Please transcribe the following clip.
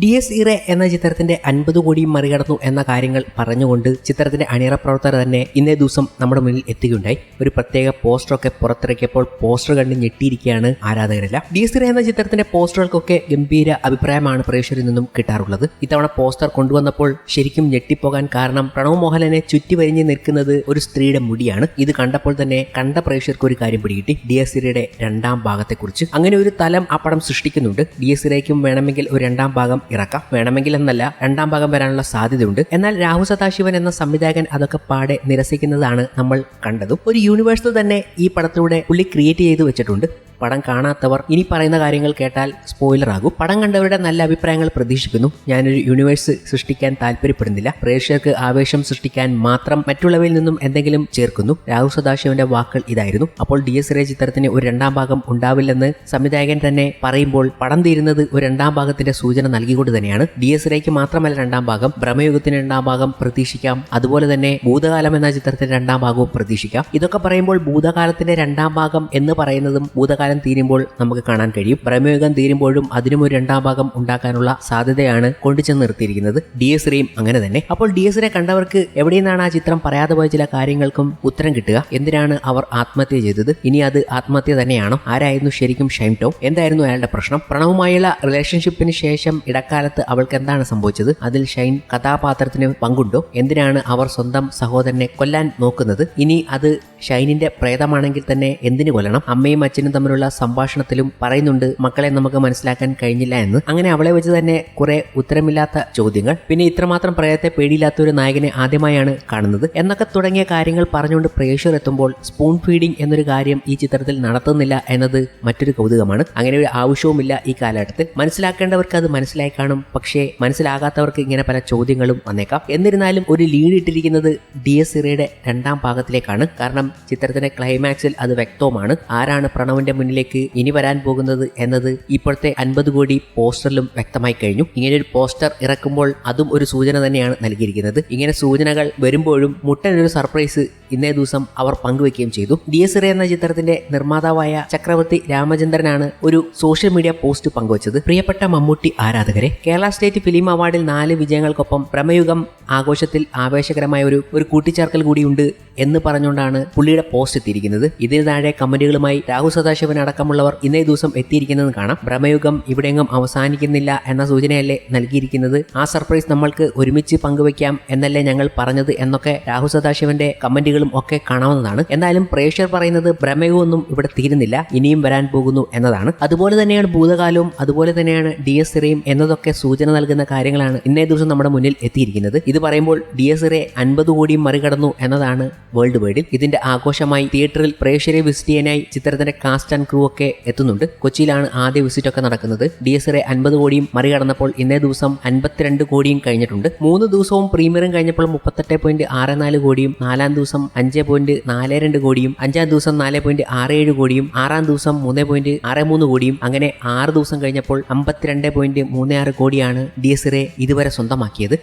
D S ഇറെ എന്ന ചിത്രത്തിന്റെ അൻപത് കോടിയും മറികടന്നു എന്ന കാര്യങ്ങൾ പറഞ്ഞുകൊണ്ട് ചിത്രത്തിന്റെ അണിയറ പ്രവർത്തകർ തന്നെ ഇന്നേ ദിവസം നമ്മുടെ മുന്നിൽ എത്തുകയുണ്ടായി. ഒരു പ്രത്യേക പോസ്റ്ററൊക്കെ പുറത്തിറക്കിയപ്പോൾ പോസ്റ്റർ കണ്ട് ഞെട്ടിയിരിക്കുകയാണ് ആരാധകരെല്ലാം. ഡി എസ് എന്ന ചിത്രത്തിന്റെ പോസ്റ്ററുകൾക്കൊക്കെ ഗംഭീര അഭിപ്രായമാണ് പ്രേക്ഷകരിൽ നിന്നും കിട്ടാറുള്ളത്. ഇത്തവണ പോസ്റ്റർ കൊണ്ടുവന്നപ്പോൾ ശരിക്കും ഞെട്ടിപ്പോകാൻ കാരണം പ്രണവ് മോഹനനെ ചുറ്റി വരിഞ്ഞ് നിൽക്കുന്നത് ഒരു സ്ത്രീയുടെ മുടിയാണ്. ഇത് കണ്ടപ്പോൾ തന്നെ കണ്ട പ്രേക്ഷകർക്ക് ഒരു കാര്യം പിടികിട്ടി. ഡി എസ് ഇറയുടെ രണ്ടാം ഭാഗത്തെക്കുറിച്ച്. അങ്ങനെ ഒരു തലം ആ പടം സൃഷ്ടിക്കുന്നുണ്ട്. ഡി എസ് വേണമെങ്കിൽ ഒരു രണ്ടാം ഭാഗം ഇറക്കാം. വേണമെങ്കിൽ എന്നല്ല രണ്ടാം ഭാഗം വരാനുള്ള സാധ്യതയുണ്ട്. എന്നാൽ രാഹു സദാശിവൻ എന്ന സംവിധായകൻ അതൊക്കെ പാടെ നിരസിക്കുന്നതാണ് നമ്മൾ കണ്ടതും. ഒരു യൂണിവേഴ്സൽ തന്നെ ഈ പടത്തിലൂടെ പുള്ളി ക്രിയേറ്റ് ചെയ്തു വെച്ചിട്ടുണ്ട്. പടം കാണാത്തവർ ഇനി പറയുന്ന കാര്യങ്ങൾ കേട്ടാൽ സ്പോയിലർ ആകും. പടം കണ്ടവരുടെ നല്ല അഭിപ്രായങ്ങൾ പ്രതീക്ഷിക്കുന്നു. ഞാനൊരു യൂണിവേഴ്സ് സൃഷ്ടിക്കാൻ താല്പര്യപ്പെടുന്നില്ല. പ്രേക്ഷകർക്ക് ആവേശം സൃഷ്ടിക്കാൻ മാത്രം മറ്റുള്ളവയിൽ നിന്നും എന്തെങ്കിലും ചേർക്കുന്നു. രാഹുൽ സദാശിവന്റെ വാക്കുകൾ ഇതായിരുന്നു. അപ്പോൾ ഡി എസ് റേ ചിത്രത്തിന് ഒരു രണ്ടാം ഭാഗം ഉണ്ടാവില്ലെന്ന് സംവിധായകൻ തന്നെ പറയുമ്പോൾ പടം തീരുന്നത് ഒരു രണ്ടാം ഭാഗത്തിന്റെ സൂചന നൽകിക്കൊണ്ട് തന്നെയാണ്. ഡി എസ് റേക്ക് മാത്രമല്ല രണ്ടാം ഭാഗം. ഭ്രമയുഗത്തിന് രണ്ടാം ഭാഗം പ്രതീക്ഷിക്കാം. അതുപോലെ തന്നെ ഭൂതകാലം എന്ന ചിത്രത്തിന്റെ രണ്ടാം ഭാഗവും പ്രതീക്ഷിക്കാം. ഇതൊക്കെ പറയുമ്പോൾ ഭൂതകാലത്തിന്റെ രണ്ടാം ഭാഗം എന്ന് പറയുന്നതും ഭൂതകാലം തീരുമ്പോൾ നമുക്ക് കാണാൻ കഴിയും. പ്രമേഹം തീരുമ്പോഴും അതിനും ഒരു രണ്ടാം ഭാഗം ഉണ്ടാക്കാനുള്ള സാധ്യതയാണ് കൊണ്ടുചെന്ന് നിർത്തിയിരിക്കുന്നത്. ഡി എസ് റേയും അങ്ങനെ തന്നെ. അപ്പോൾ ഡി എസ് റേ കണ്ടവർക്ക് എവിടെ നിന്നാണ് ആ ചിത്രം പറയാതെ പോയ ചില കാര്യങ്ങൾക്കും ഉത്തരം കിട്ടുക? എന്തിനാണ് അവർ ആത്മഹത്യ ചെയ്തത്? ഇനി അത് ആത്മഹത്യ തന്നെയാണോ? ആരായിരുന്നു ശരിക്കും ഷൈം ടോം? എന്തായിരുന്നു അയാളുടെ പ്രശ്നം? പ്രണവുമായുള്ള റിലേഷൻഷിപ്പിന് ശേഷം ഇടക്കാലത്ത് അവൾക്ക് എന്താണ് സംഭവിച്ചത്? അതിൽ ഷൈൻ കഥാപാത്രത്തിന് പങ്കുണ്ടോ? എന്തിനാണ് അവർ സ്വന്തം സഹോദരനെ കൊല്ലാൻ നോക്കുന്നത്? ഇനി അത് ഷൈനിന്റെ പ്രേതമാണെങ്കിൽ തന്നെ എന്തിനു കൊല്ലണം? അമ്മയും അച്ഛനും തമ്മിലുള്ള സംഭാഷണത്തിലും പറയുന്നുണ്ട്. മക്കളെ നമുക്ക് മനസ്സിലാക്കാൻ കഴിഞ്ഞില്ല എന്ന്. അങ്ങനെ അവളെ വെച്ച് തന്നെ കുറെ ഉത്തരമില്ലാത്ത ചോദ്യങ്ങൾ. പിന്നെ ഇത്രമാത്രം പ്രയത്തെ പേടിയില്ലാത്ത ഒരു നായകനെ ആദ്യമായാണ് കാണുന്നത്. എന്നൊക്കെ തുടങ്ങിയ കാര്യങ്ങൾ പറഞ്ഞുകൊണ്ട് പ്രേക്ഷകർ എത്തുമ്പോൾ സ്പൂൺ ഫീഡിംഗ് എന്നൊരു കാര്യം ഈ ചിത്രത്തിൽ നടത്തുന്നില്ല എന്നത് മറ്റൊരു കൗതുകമാണ്. അങ്ങനെ ഒരു ആവശ്യവുമില്ല ഈ കാലഘട്ടത്തിൽ. മനസ്സിലാക്കേണ്ടവർക്ക് അത് മനസ്സിലായി കാണും. പക്ഷേ മനസ്സിലാകാത്തവർക്ക് ഇങ്ങനെ പല ചോദ്യങ്ങളും വന്നേക്കാം. എന്നിരുന്നാലും ഒരു ലീഡ് ഇട്ടിരിക്കുന്നത് ഡി എസ് ഇറയുടെ രണ്ടാം ഭാഗത്തിലേക്കാണ്. കാരണം ചിത്രത്തിന്റെ ക്ലൈമാക്സിൽ അത് വ്യക്തവുമാണ്. ആരാണ് പ്രണവിന്റെ മുന്നിലേക്ക് ഇനി വരാൻ പോകുന്നത് എന്നത് ഇപ്പോഴത്തെ അൻപത് കോടി പോസ്റ്ററിലും വ്യക്തമായി കഴിഞ്ഞു. ഇങ്ങനെ ഒരു പോസ്റ്റർ ഇറക്കുമ്പോൾ അതും ഒരു സൂചന തന്നെയാണ് നൽകിയിരിക്കുന്നത്. ഇങ്ങനെ സൂചനകൾ വരുമ്പോഴും മുട്ടനൊരു സർപ്രൈസ് ഇന്നേ ദിവസം അവർ പങ്കുവെക്കുകയും ചെയ്തു. ഡി എസ് ഇറ എന്ന ചിത്രത്തിന്റെ നിർമ്മാതാവായ ചക്രവർത്തി രാമചന്ദ്രനാണ് ഒരു സോഷ്യൽ മീഡിയ പോസ്റ്റ് പങ്കുവച്ചത്. പ്രിയപ്പെട്ട മമ്മൂട്ടി ആരാധകരെ കേരള സ്റ്റേറ്റ് ഫിലിം അവാർഡിൽ നാല് വിജയങ്ങൾക്കൊപ്പം പ്രമയുഗം ആഘോഷത്തിൽ ആവേശകരമായ ഒരു ഒരു കൂട്ടിച്ചേർക്കൽ കൂടിയുണ്ട് എന്ന് പറഞ്ഞുകൊണ്ടാണ് പുള്ളിയുടെ പോസ്റ്റ് എത്തിയിരിക്കുന്നത്. ഇതിന് താഴെ കമന്റുകളുമായി രാഹുൽ സദാശിവൻ അടക്കമുള്ളവർ ഇന്നേ ദിവസം എത്തിയിരിക്കുന്നത് കാണാം. ഭ്രമയുഗം ഇവിടെയെങ്ങും അവസാനിക്കുന്നില്ല എന്ന സൂചനയല്ലേ നൽകിയിരിക്കുന്നത്. ആ സർപ്രൈസ് നമ്മൾക്ക് ഒരുമിച്ച് പങ്കുവയ്ക്കാം എന്നല്ലേ ഞങ്ങൾ പറഞ്ഞത് എന്നൊക്കെ രാഹു സദാശിവന്റെ കമന്റുകളും ഒക്കെ കാണാവുന്നതാണ്. എന്നാലും പ്രേക്ഷകർ പറയുന്നത് ഭ്രമയുഗമൊന്നും ഇവിടെ തീരുന്നില്ല ഇനിയും വരാൻ പോകുന്നു എന്നതാണ്. അതുപോലെ തന്നെയാണ് ഭൂതകാലവും അതുപോലെ തന്നെയാണ് ഡി എസ് ഇറയും എന്നതൊക്കെ സൂചന നൽകുന്ന കാര്യങ്ങളാണ് ഇന്നേ ദിവസം നമ്മുടെ മുന്നിൽ എത്തിയിരിക്കുന്നത്. ഇത് പറയുമ്പോൾ ഡി എസ് ഇറെ അൻപത് കോടിയും മറികടന്നു എന്നതാണ് വേൾഡ് വൈഡിൽ ഇതിന്റെ ആഘോഷമായി തിയേറ്ററിൽ പ്രേക്ഷകരെ വിസിറ്റ് ചെയ്യാനായി ചിത്രത്തിന്റെ കാസ്റ്റ് ക്രൂ ഒക്കെ എത്തുന്നുണ്ട്. കൊച്ചിയിലാണ് ആദ്യ വിസിറ്റ് ഒക്കെ നടക്കുന്നത്. ഡി എസ് എ അൻപത് കോടിയും മറികടന്നപ്പോൾ ഇന്നേ ദിവസം അൻപത്തിരണ്ട് കോടിയും കഴിഞ്ഞിട്ടുണ്ട്. മൂന്ന് ദിവസവും പ്രീമിയറും കഴിഞ്ഞപ്പോൾ മുപ്പത്തെട്ട് പോയിന്റ് ആറ് നാല് കോടിയും നാലാം ദിവസം അഞ്ച് പോയിന്റ് നാല് രണ്ട് കോടിയും അഞ്ചാം ദിവസം നാല് പോയിന്റ് ആറ് ഏഴ് കോടിയും ആറാം ദിവസം മൂന്ന് പോയിന്റ് ആറ് മൂന്ന് കോടിയും അങ്ങനെ ആറ് ദിവസം കഴിഞ്ഞപ്പോൾ അമ്പത്തിരണ്ട് പോയിന്റ് മൂന്ന് ആറ് കോടിയാണ് ഡി എസ് എ ഇതുവരെ സ്വന്തമാക്കിയത്.